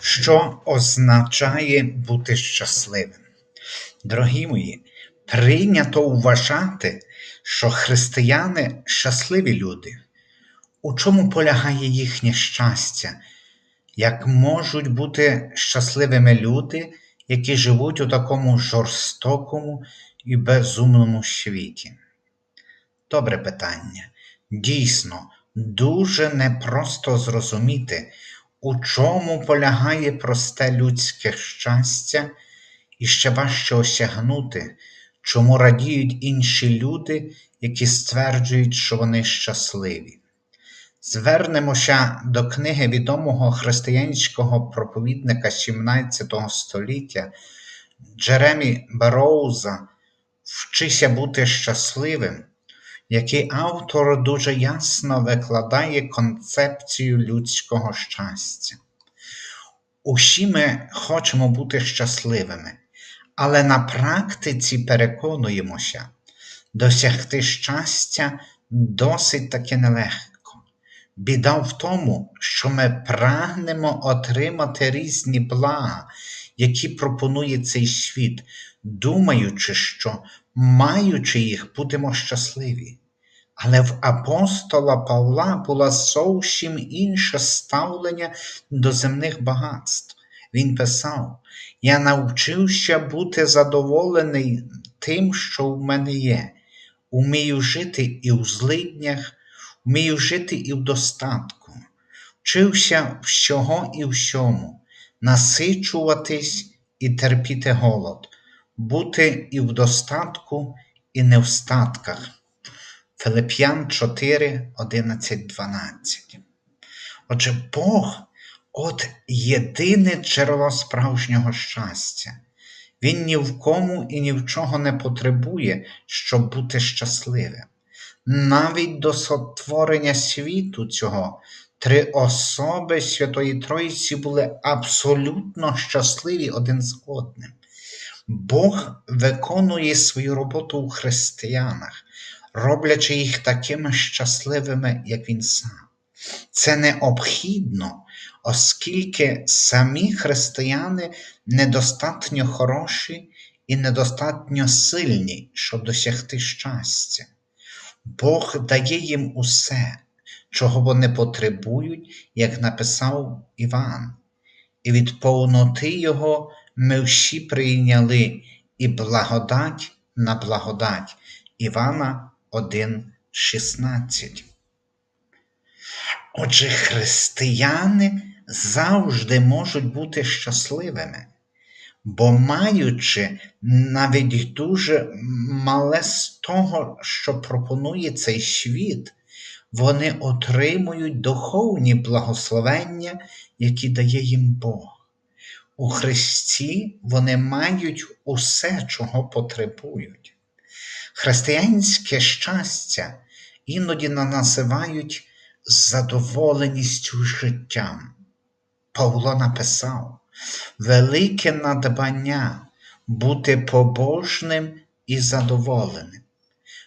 Що означає бути щасливим? Дорогі мої, прийнято вважати, що християни щасливі люди. У чому полягає їхнє щастя? Як можуть бути щасливими люди, які живуть у такому жорстокому і безумному світі? Добре питання. Дійсно, дуже непросто зрозуміти, у чому полягає просте людське щастя, і ще важче осягнути, чому радіють інші люди, які стверджують, що вони щасливі. Звернемося до книги відомого християнського проповідника 17 століття Джеремі Бароуза Вчися бути щасливим, який автор дуже ясно викладає концепцію людського щастя. Усі ми хочемо бути щасливими, але на практиці переконуємося, досягти щастя досить таки нелегко. Біда в тому, що ми прагнемо отримати різні блага, які пропонує цей світ, думаючи, що, маючи їх, будемо щасливі. Але в апостола Павла було зовсім інше ставлення до земних багатств. Він писав: Я навчився бути задоволений тим, що в мене є, умію жити і в злиднях, вмію жити і в достатку, вчився всього і всьому, насичуватись і терпіти голод, бути і в достатку, і не в статках. Филип'ян 4, 11, 12. Отже, Бог от єдине джерело справжнього щастя. Він ні в кому і ні в чого не потребує, щоб бути щасливим. Навіть до сотворення світу цього три особи Святої Троїці були абсолютно щасливі один з одним. Бог виконує свою роботу у християнах, роблячи їх такими щасливими, як Він сам. Це необхідно, оскільки самі християни недостатньо хороші і недостатньо сильні, щоб досягти щастя. Бог дає їм усе, чого вони потребують, як написав Іван, і від повноти Його ми всі прийняли і благодать на благодать. Івана 1,16. Отже, християни завжди можуть бути щасливими, бо маючи навіть дуже мале з того, що пропонує цей світ, вони отримують духовні благословення, які дає їм Бог. У Христі вони мають усе, чого потребують. Християнське щастя іноді називають задоволеністю життям. Павло написав велике надбання бути побожним і задоволеним,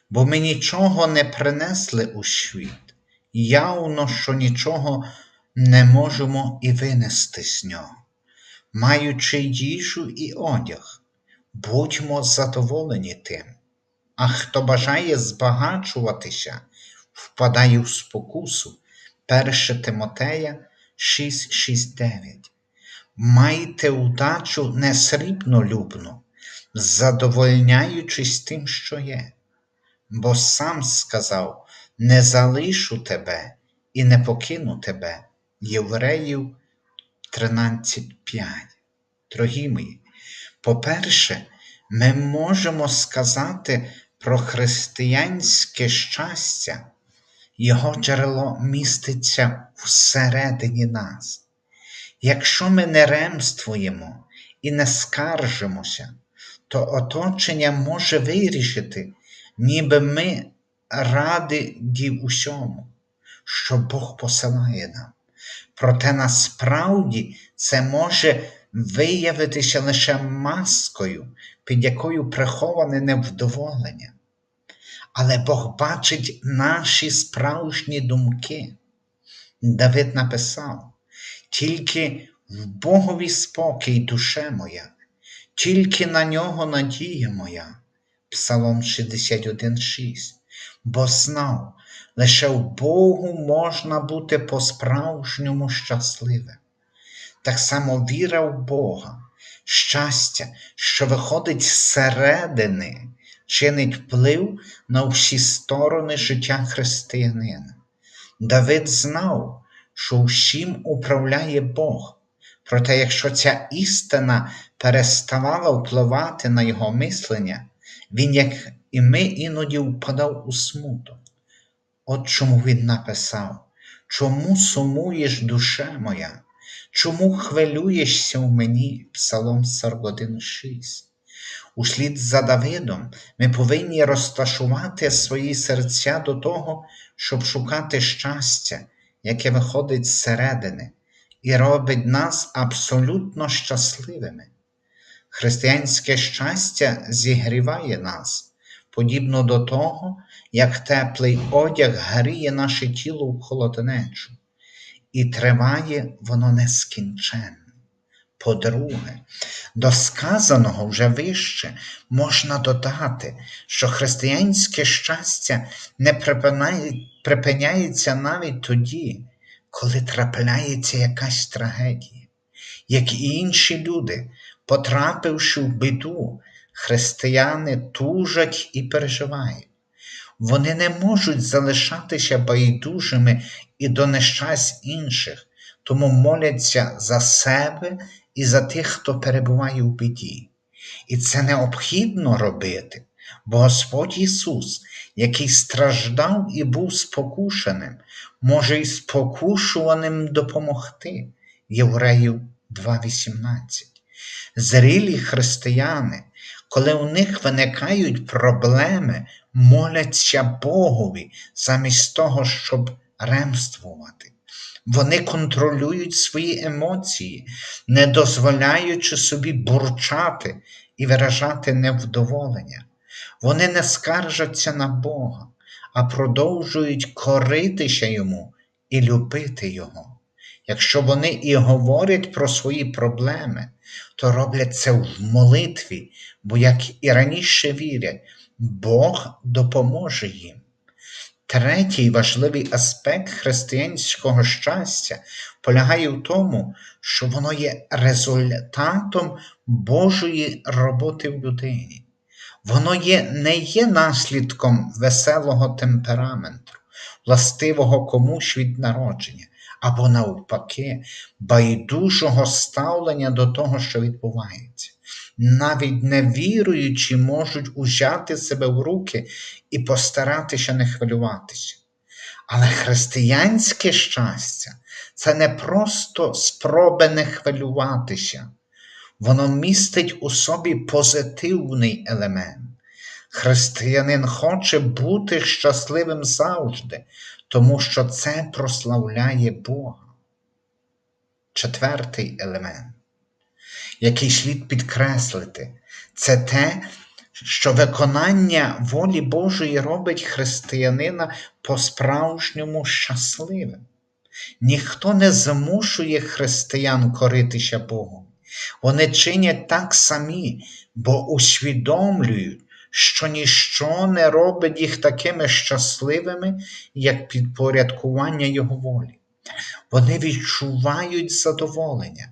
бо ми нічого не принесли у світ, явно, що нічого не можемо і винести з нього. Маючи їжу і одяг, будьмо задоволені тим. А хто бажає збагачуватися, впадає в спокусу. 1 Тимотея 6,6,9. Майте удачу не срібнолюбну, задовольняючись тим, що є. Бо сам сказав: не залишу тебе і не покину тебе. Євреїв 13,5. Дорогі мої, по-перше, ми можемо сказати про християнське щастя, його джерело міститься всередині нас. Якщо ми не ремствуємо і не скаржимося, то оточення може вирішити, ніби ми раді усьому, що Бог посилає нам. Проте насправді це може виявитися лише маскою, під якою приховане невдоволення. Але Бог бачить наші справжні думки. Давид написав: тільки В Богові спокій, душе моя, тільки на нього надія моя. Псалом 61,6. Бо знав, лише в Богу можна бути по-справжньому щасливим. Так само віра в Бога, щастя, що виходить зсередини, чинить вплив на всі сторони життя християнина. Давид знав, що всім управляє Бог. Проте, якщо ця істина переставала впливати на його мислення, він, як і ми, іноді впадав у смуток. От чому він написав: Чому сумуєш, душе моя? Чому хвилюєшся в мені? Псалом 41,6. Услід за Давидом ми повинні розташувати свої серця до того, щоб шукати щастя, яке виходить зсередини, і робить нас абсолютно щасливими. Християнське щастя зігріває нас, подібно до того, як теплий одяг гріє наше тіло в холоднечу, і триває воно нескінченно. По-друге, до сказаного вже вище можна додати, що християнське щастя не припиняється навіть тоді, коли трапляється якась трагедія, як і інші люди, потрапивши в біду, християни тужать і переживають. Вони не можуть залишатися байдужими і до нещасть інших, тому моляться за себе і за тих, хто перебуває в біді. І це необхідно робити, бо Господь Ісус, який страждав і був спокушеним, може й спокушуваним допомогти. Євреїв 2,18. Зрілі християни, коли у них виникають проблеми, моляться Богові замість того, щоб ремствувати. Вони контролюють свої емоції, не дозволяючи собі бурчати і виражати невдоволення. Вони не скаржаться на Бога, а продовжують коритися Йому і любити Його. Якщо вони і говорять про свої проблеми, то роблять це в молитві, бо, як і раніше вірять, Бог допоможе їм. Третій важливий аспект християнського щастя полягає в тому, що воно є результатом Божої роботи в людині. Воно є, не є наслідком веселого темпераменту, властивого комусь від народження, або навпаки, байдужого ставлення до того, що відбувається. Навіть невіруючі можуть узяти себе в руки і постаратися не хвилюватися. Але християнське щастя це не просто спроби не хвилюватися, воно містить у собі позитивний елемент. Християнин хоче бути щасливим завжди, тому що це прославляє Бога. Четвертий елемент, який слід підкреслити, це те, що виконання волі Божої робить християнина по-справжньому щасливим. Ніхто не змушує християн коритися Богу. Вони чинять так самі, бо усвідомлюють, що ніщо не робить їх такими щасливими, як підпорядкування Його волі. Вони відчувають задоволення,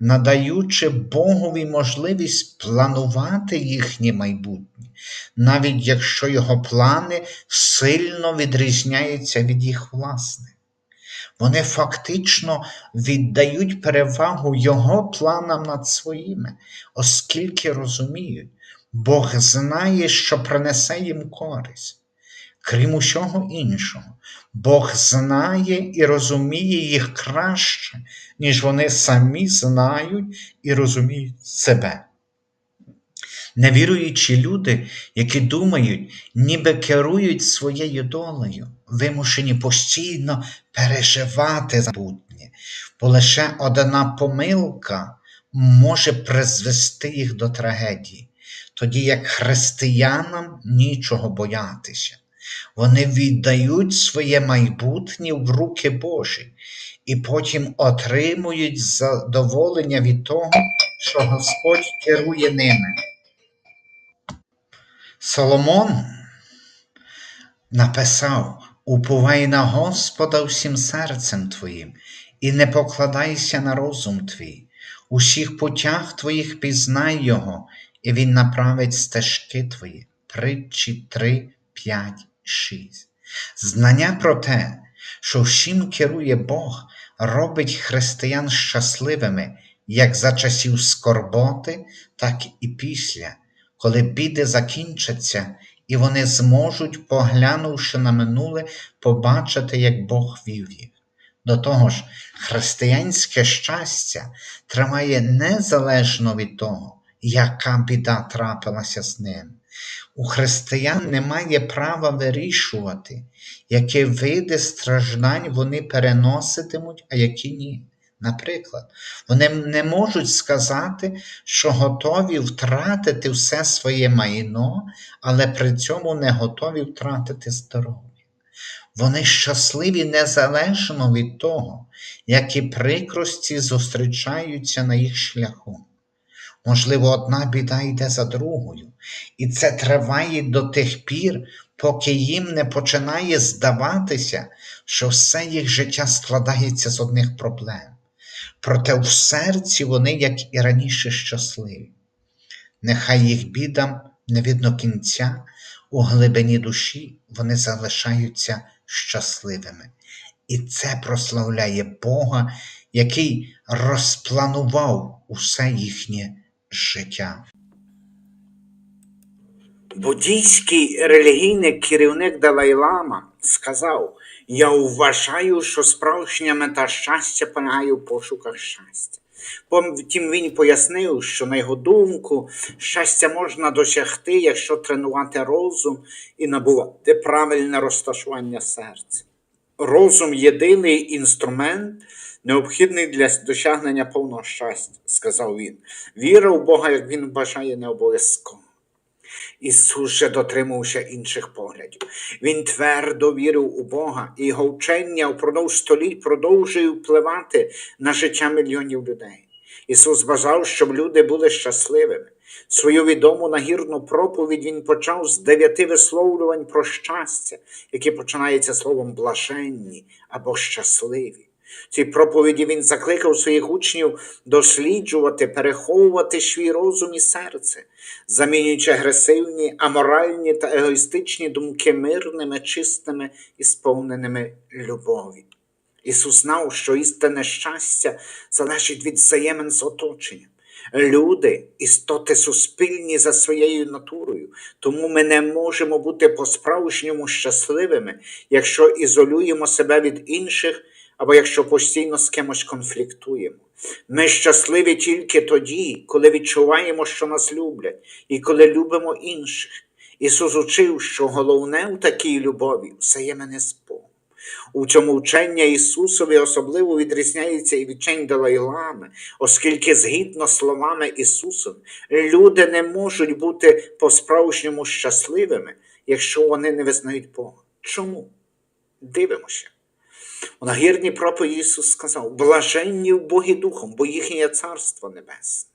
надаючи Богові можливість планувати їхнє майбутнє, навіть якщо його плани сильно відрізняються від їх власних. Вони фактично віддають перевагу Його планам над своїми, оскільки розуміють, Бог знає, що принесе їм користь. Крім усього іншого, Бог знає і розуміє їх краще, ніж вони самі знають і розуміють себе. Невіруючі люди, які думають, ніби керують своєю долею, вимушені постійно переживати за буднє, бо лише одна помилка може призвести їх до трагедії, тоді як християнам нічого боятися. Вони віддають своє майбутнє в руки Божі і потім отримують задоволення від того, що Господь керує ними. Соломон написав: Уповай на Господа всім серцем твоїм, і не покладайся на розум твій. У всіх путях твоїх пізнай Його, і Він направить стежки твої. Притчі 3, 5, 6. Знання про те, що всім керує Бог, робить християн щасливими як за часів скорботи, так і після, коли біди закінчаться, і вони зможуть, поглянувши на минуле, побачити, як Бог вів їх. До того ж, християнське щастя тримає незалежно від того, яка біда трапилася з ним. У християн немає права вирішувати, які види страждань вони переноситимуть, а які ні. Наприклад, вони не можуть сказати, що готові втратити все своє майно, але при цьому не готові втратити здоров'я. Вони щасливі незалежно від того, які прикрості зустрічаються на їх шляху. Можливо, одна біда йде за другою, і це триває до тих пір, поки їм не починає здаватися, що все їх життя складається з одних проблем. Проте в серці вони, як і раніше, щасливі. Нехай їх бідам не видно кінця, у глибині душі вони залишаються щасливими. І це прославляє Бога, який розпланував усе їхнє життя. Буддійський релігійний керівник Далай-Лама сказав: Я вважаю, що справжня мета щастя полягає в пошуках щастя. Потім він пояснив, що на його думку щастя можна досягти, якщо тренувати розум і набувати правильне розташування серця. Розум єдиний інструмент, необхідний для досягнення повного щастя, сказав він. Віра в Бога, як він бажає, не обов'язково. Ісус же дотримувався інших поглядів. Він твердо вірив у Бога, і його вчення впродовж століть продовжує впливати на життя мільйонів людей. Ісус бажав, щоб люди були щасливими. Свою відому нагірну проповідь Він почав з дев'яти висловлювань про щастя, які починаються словом блаженні або щасливі. Цій проповіді він закликав своїх учнів досліджувати, переховувати свій розум і серце, замінюючи агресивні, аморальні та егоїстичні думки мирними, чистими і сповненими любові. Ісус знав, що істинне щастя залежить від взаємин з оточенням. Люди істоти суспільні за своєю натурою, тому ми не можемо бути по-справжньому щасливими, якщо ізолюємо себе від інших або якщо постійно з кимось конфліктуємо. Ми щасливі тільки тоді, коли відчуваємо, що нас люблять, і коли любимо інших. Ісус учив, що головне в такій любові взаємини з Богом. У цьому вчення Ісусові особливо відрізняється і від Далай-Лами, оскільки, згідно словами Ісуса, люди не можуть бути по-справжньому щасливими, якщо вони не визнають Бога. Чому? Дивимося. У нагірній проповіді Ісус сказав: блаженні в Богі Духом, бо їхнє царство небесне.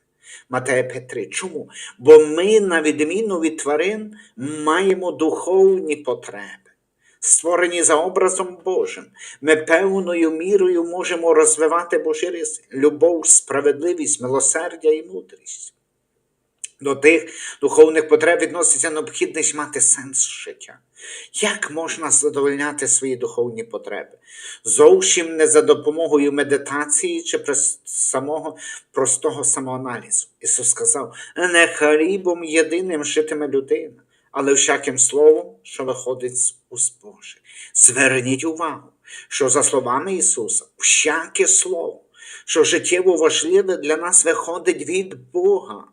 Матея 5.3. Чому? Бо ми, на відміну від тварин, маємо духовні потреби. Створені за образом Божим, ми певною мірою можемо розвивати Божі риси, любов, справедливість, милосердя і мудрість. До тих духовних потреб відноситься необхідність мати сенс життя. Як можна задовольняти свої духовні потреби? Зовсім не за допомогою медитації чи самого простого самоаналізу. Ісус сказав: не хлібом єдиним житиме людина, але всяким словом, що виходить з уст Божих. Зверніть увагу, що за словами Ісуса, всяке слово, що життєво важливе для нас виходить від Бога.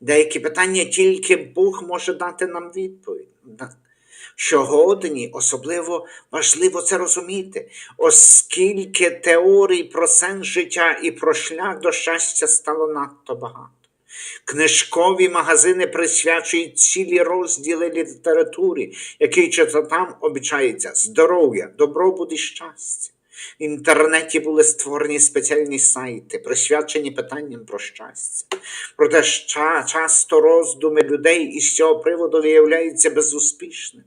Деякі питання тільки Бог може дати нам відповідь. Сьогодні особливо важливо це розуміти, оскільки теорій про сенс життя і про шлях до щастя стало надто багато. Книжкові магазини присвячують цілі розділи літературі, які читатам обіцяється здоров'я, добробут і щастя. В інтернеті були створені спеціальні сайти, присвячені питанням про щастя. Проте часто роздуми людей із цього приводу виявляються безуспішними.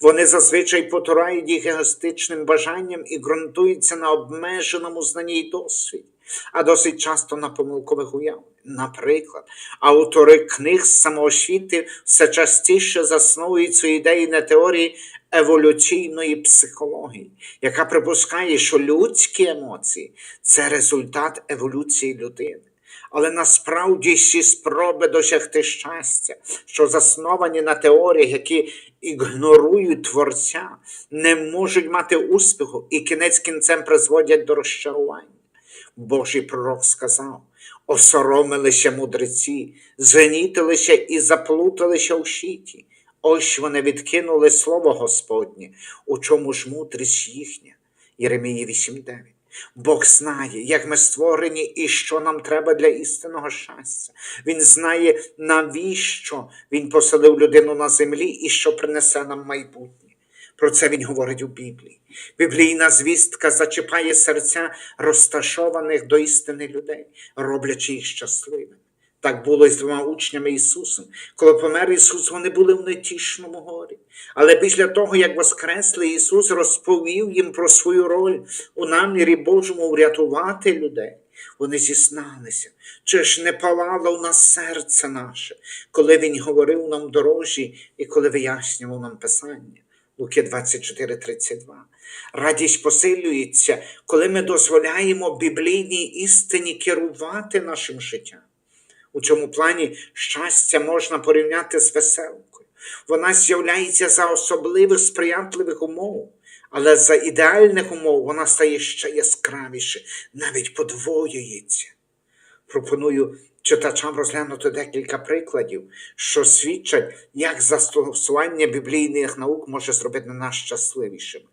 Вони зазвичай потурають їх егоїстичним бажанням і ґрунтуються на обмеженому знанні й досвіді, а досить часто на помилкових уявах. Наприклад, автори книг з самоосвіти все частіше засновують свої ідеї на теорії еволюційної психології, яка припускає, що людські емоції це результат еволюції людини. Але насправді всі спроби досягти щастя, що засновані на теоріях, які ігнорують творця, не можуть мати успіху і кінець кінцем призводять до розчарування. Божий пророк сказав: осоромилися мудреці, звенітилися і заплуталися у щиті. Ось вони відкинули слово Господнє, у чому ж мудрість їхня. Єремії 8.9. Бог знає, як ми створені і що нам треба для істинного щастя. Він знає, навіщо Він поселив людину на землі і що принесе нам майбутнє. Про це він говорить у Біблії. Біблійна звістка зачіпає серця розташованих до істини людей, роблячи їх щасливими. Так було з двома учнями Ісусом. Коли помер Ісус, вони були в нетішному горі. Але після того, як воскресли, Ісус розповів їм про свою роль у намірі Божому врятувати людей. Вони зізналися, чи ж не палало в нас серце наше, коли Він говорив нам дорожі і коли вияснював нам Писання. Луки 24:32. Радість посилюється, коли ми дозволяємо біблійній істині керувати нашим життям. У цьому плані щастя можна порівняти з веселкою. Вона з'являється за особливих сприятливих умов, але за ідеальних умов вона стає ще яскравіше, навіть подвоюється. Пропоную читачам розглянути декілька прикладів, що свідчать, як застосування біблійних наук може зробити нас щасливішими.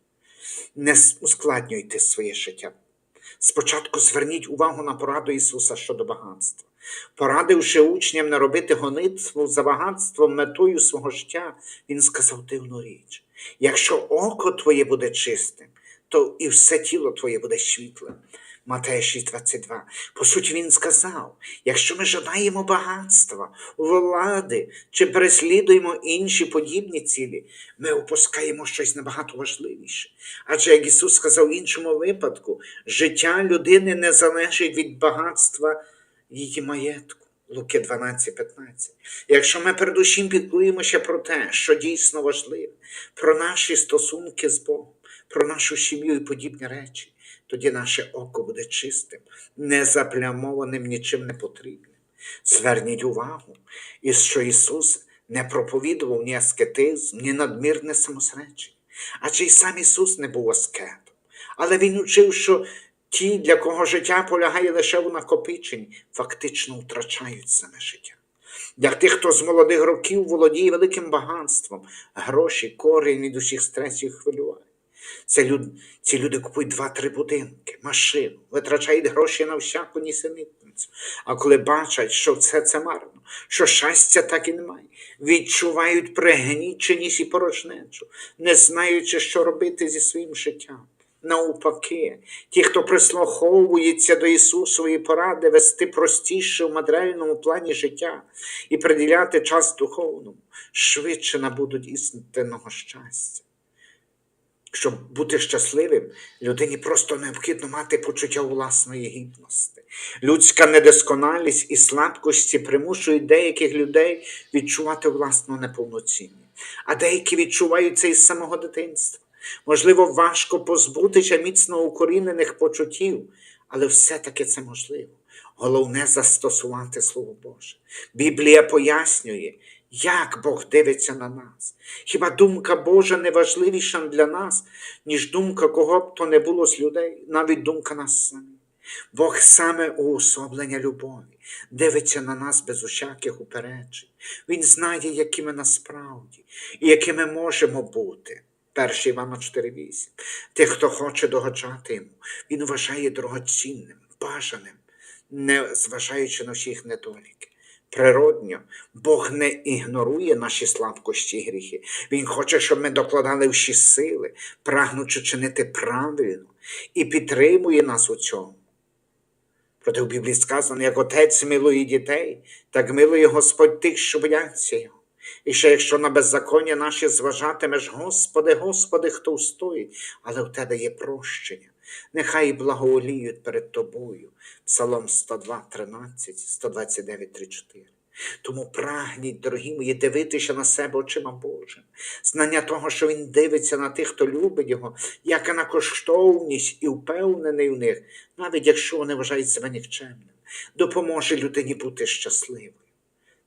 Не ускладнюйте своє життя. Спочатку зверніть увагу на пораду Ісуса щодо багатства. Порадивши учням не робити гонитву за багатством метою свого життя, Він сказав дивну річ: якщо око твоє буде чистим, то і все тіло твоє буде світлим. Матея 6,22. По суті, він сказав: якщо ми жадаємо багатства, влади чи переслідуємо інші подібні цілі, ми опускаємо щось набагато важливіше. Адже як Ісус сказав в іншому випадку, життя людини не залежить від багатства її маєтку. Луки 12, 15. Якщо ми передусім піклуємося про те, що дійсно важливе, про наші стосунки з Богом, про нашу сім'ю і подібні речі, тоді наше око буде чистим, не заплямованим нічим не потрібним. Зверніть увагу, що Ісус не проповідував ні аскетизм, ні надмірне самосречення. Адже й сам Ісус не був аскетом. Але Він учив, що ті, для кого життя полягає лише у накопиченні, фактично втрачають саме життя. Для тих, хто з молодих років володіє великим багатством, гроші, корінь від усіх стресів і хвилювань. Це люд, ці люди купують два-три будинки, машину, витрачають гроші на всяку нісенітницю. А коли бачать, що все це марно, що щастя так і немає, відчувають пригніченість і порожнечу, не знаючи, що робити зі своїм життям. Навпаки, ті, хто прислуховується до Ісусової поради вести простіше в матеріальному плані життя і приділяти час духовному, швидше набудуть істинного щастя. Щоб бути щасливим, людині просто необхідно мати почуття власної гідності. Людська недосконалість і слабкості примушують деяких людей відчувати власну неповноцінність, а деякі відчувають це із самого дитинства. Можливо, важко позбутися міцно укорінених почуттів, але все-таки це можливо. Головне застосувати Слово Боже. Біблія пояснює, як Бог дивиться на нас. Хіба думка Божа не важливіша для нас, ніж думка кого б то не було з людей, навіть думка нас самих. Бог саме уособлення любові, дивиться на нас без усяких упереджень. Він знає, які ми насправді і якими можемо бути. 1 Івана 4,8. Тих, хто хоче догоджати йому, він вважає дорогоцінним, бажаним, не зважаючи на всіх недоліки. природньо. Бог не ігнорує наші слабкості і гріхи. Він хоче, щоб ми докладали всі сили, прагнучи чинити правильно, і підтримує нас у цьому. Проте в Біблії сказано, як отець милує дітей, так милує Господь тих, що бояться його. І ще якщо на беззаконня наші зважатимеш, Господи, Господи, хто встоїть, але в тебе є прощення. Нехай благооліють перед тобою. Псалом 102, 13, 129, 3, 4. Тому прагніть, дорогі мої, дивитися на себе очима Божим. Знання того, що Він дивиться на тих, хто любить Його, яка на коштовність і впевнений в них, навіть якщо вони вважають себе нікчемним, допоможе людині бути щасливою.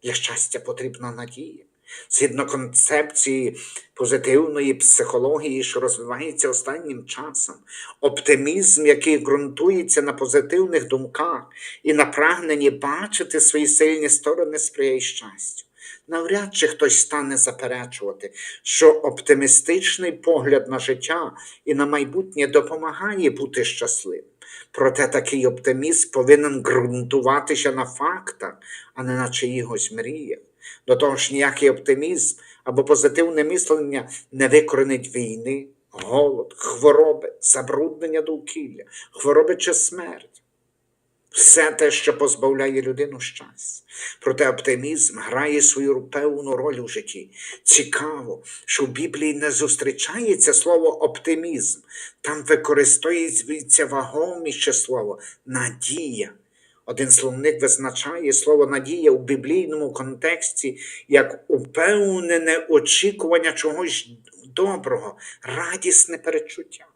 Для щастя потрібна надія. Згідно концепції позитивної психології, що розвивається останнім часом, оптимізм, який ґрунтується на позитивних думках і на прагненні бачити свої сильні сторони, сприяє щастю. Навряд чи хтось стане заперечувати, що оптимістичний погляд на життя і на майбутнє допомагає бути щасливим. Проте такий оптимізм повинен ґрунтуватися на фактах, а не на чиїхось мріях. До того ж, ніякий оптимізм або позитивне мислення не викоренить війни, голод, хвороби, забруднення довкілля, хвороби чи смерть. Все те, що позбавляє людину щастя. Проте оптимізм грає свою певну роль у житті. Цікаво, що в Біблії не зустрічається слово оптимізм, там використовується вагоміше слово надія. Один словник визначає слово надія у біблійному контексті як упевнене очікування чогось доброго, радісне перечуття.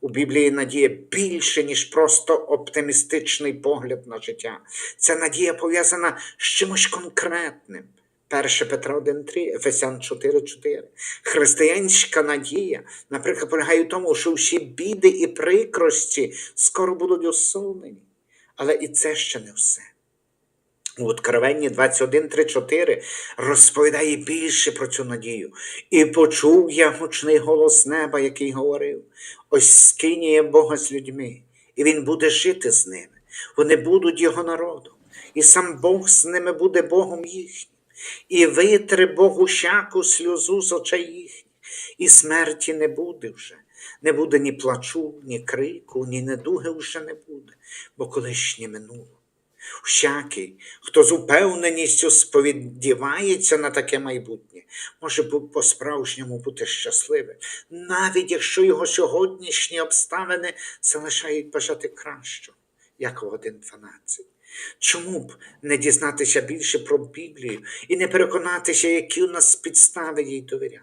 У Біблії надія більше, ніж просто оптимістичний погляд на життя. Ця надія пов'язана з чимось конкретним. 1 Петра 1.3, Ефесян 4.4. Християнська надія, наприклад, полягає в тому, що всі біди і прикрості скоро будуть усунені. Але і це ще не все. У Откровенні 21.3.4 розповідає більше про цю надію. І почув я гучний голос неба, який говорив: ось скиніє Бога з людьми, і Він буде жити з ними. Вони будуть його народом, і сам Бог з ними буде Богом їхнім, і витре Бог усяку сльозу з очей їхніх, і смерті не буде вже. Не буде ні плачу, ні крику, ні недуги вже не буде, бо колишнє минуло. Всякий, хто з упевненістю сповідівається на таке майбутнє, може по-справжньому бути щасливим, навіть якщо його сьогоднішні обставини залишають бажати кращого, як в 1.12. Чому б не дізнатися більше про Біблію і не переконатися, які у нас підстави їй довіряти?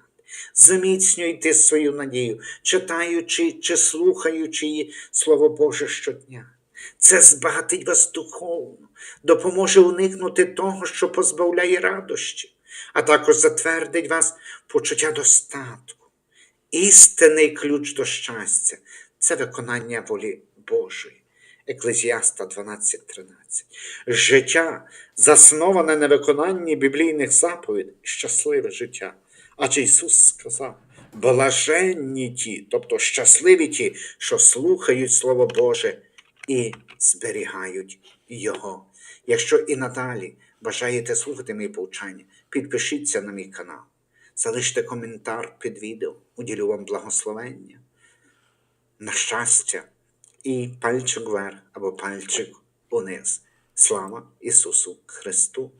Заміцнюйте свою надію, читаючи чи слухаючи її Слово Боже щодня. Це збагатить вас духовно, допоможе уникнути того, що позбавляє радощі, а також затвердить вас почуття достатку. Істинний ключ до щастя це виконання волі Божої. Еклезіаста 12.13. Життя, засноване на виконанні біблійних заповідей, щасливе життя. Адже Ісус сказав: блаженні ті, тобто щасливі ті, що слухають Слово Боже і зберігають Його. Якщо і надалі бажаєте слухати мої повчання, підпишіться на мій канал, залиште коментар під відео, уділю вам благословення, на щастя і пальчик вверх або пальчик униз. Слава Ісусу Христу!